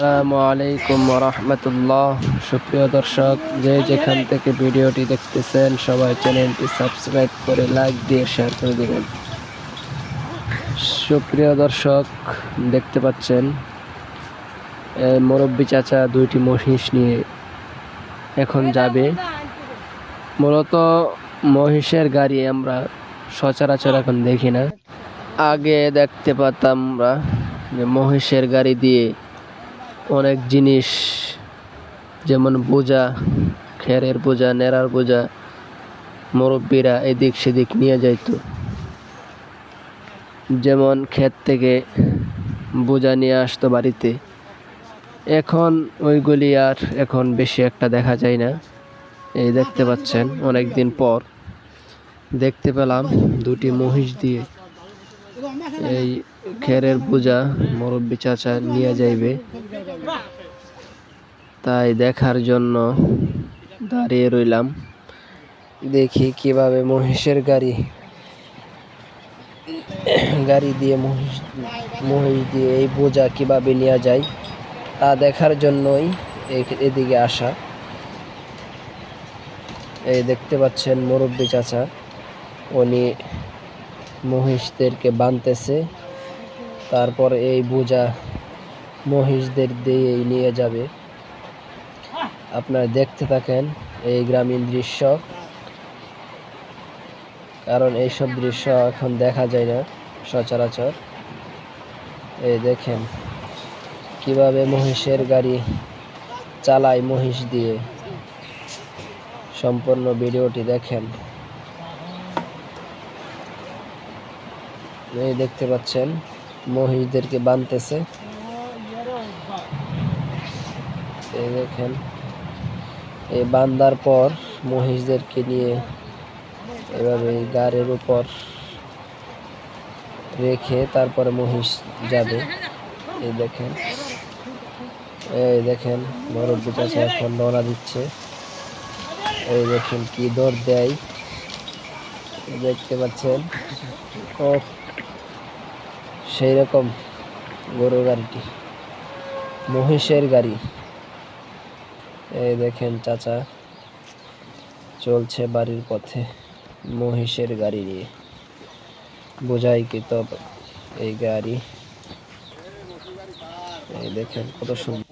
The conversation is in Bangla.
আসসালামু আলাইকুম রহমতুল্লাহ সুপ্রিয় দর্শক, যে যেখান থেকে ভিডিওটি দেখতেছেন, সবাই চ্যানেলটি সাবস্ক্রাইব করে লাইক দিয়ে শেয়ার করে দেবেন। সুপ্রিয় দর্শক, দেখতে পাচ্ছেন মুরব্বী চাচা দুইটি মহিষ নিয়ে এখন যাবে। মূলত মহিষের গাড়ি আমরা সচরাচর এখন দেখি না। আগে দেখতে পাতাম আমরা যে মহিষের গাড়ি দিয়ে অনেক জিনিস, যেমন বোঝা খেরের বোঝা নেড়ার বোঝা মুরব্বীরা এদিক সেদিক নিয়ে যাইতো। যেমন ক্ষেত থেকে বোঝা নিয়ে আসতো বাড়িতে। এখন ওইগুলি আর এখন বেশি একটা দেখা যায় না। এই দেখতে পাচ্ছেন অনেক দিন পর দেখতে পেলাম দুটি মহিষ দিয়ে এই খেরের পূজা মুরব্বী চাচা নিয়ে যাইবে। তাই দেখার জন্য দাঁড়িয়ে রইলাম। দেখি কীভাবে মহিষের গাড়ি গাড়ি দিয়ে মহিষ মহিষ দিয়ে এই বোঝা কীভাবে নেওয়া যায়, তা দেখার জন্যই এদিকে আসা। এই দেখতে পাচ্ছেন মুরব্বী চাচা, উনি মহিষদেরকে বানতেছে, তারপর এই বোঝা মহিষদের দিয়ে নিয়ে যাবে। আপনারা দেখতে থাকেন এই গ্রামীণ দৃশ্য। কারণ এইসব দৃশ্য এখন দেখা যায় না সচরাচর। এই দেখেন কীভাবে মহিষের গাড়ি চালায় মহিষ দিয়ে। সম্পূর্ণ ভিডিওটি দেখেন। এই দেখতে পাচ্ছেন মহিষদেরকে বানতেছে। এই দেখেন এই বান্দার পর মহিষদেরকে নিয়ে এভাবে গাড়ির উপর রেখে তারপরে মহিষ যাবে। এই দেখেন। এই দেখেন, মুরব্বী চাষা এখন রওনা দিচ্ছে। এই দেখেন কি দৌড় দেয়। দেখতে পাচ্ছেন? ও সেই রকম গরুর গাড়িটি। মহিষের গাড়ি। এই দেখেন চাচা, চলছে বাড়ির পথে মহিষের গাড়ি নিয়ে। বোঝাই কি তো এই গাড়ি? এই দেখেন কত সুন্দর।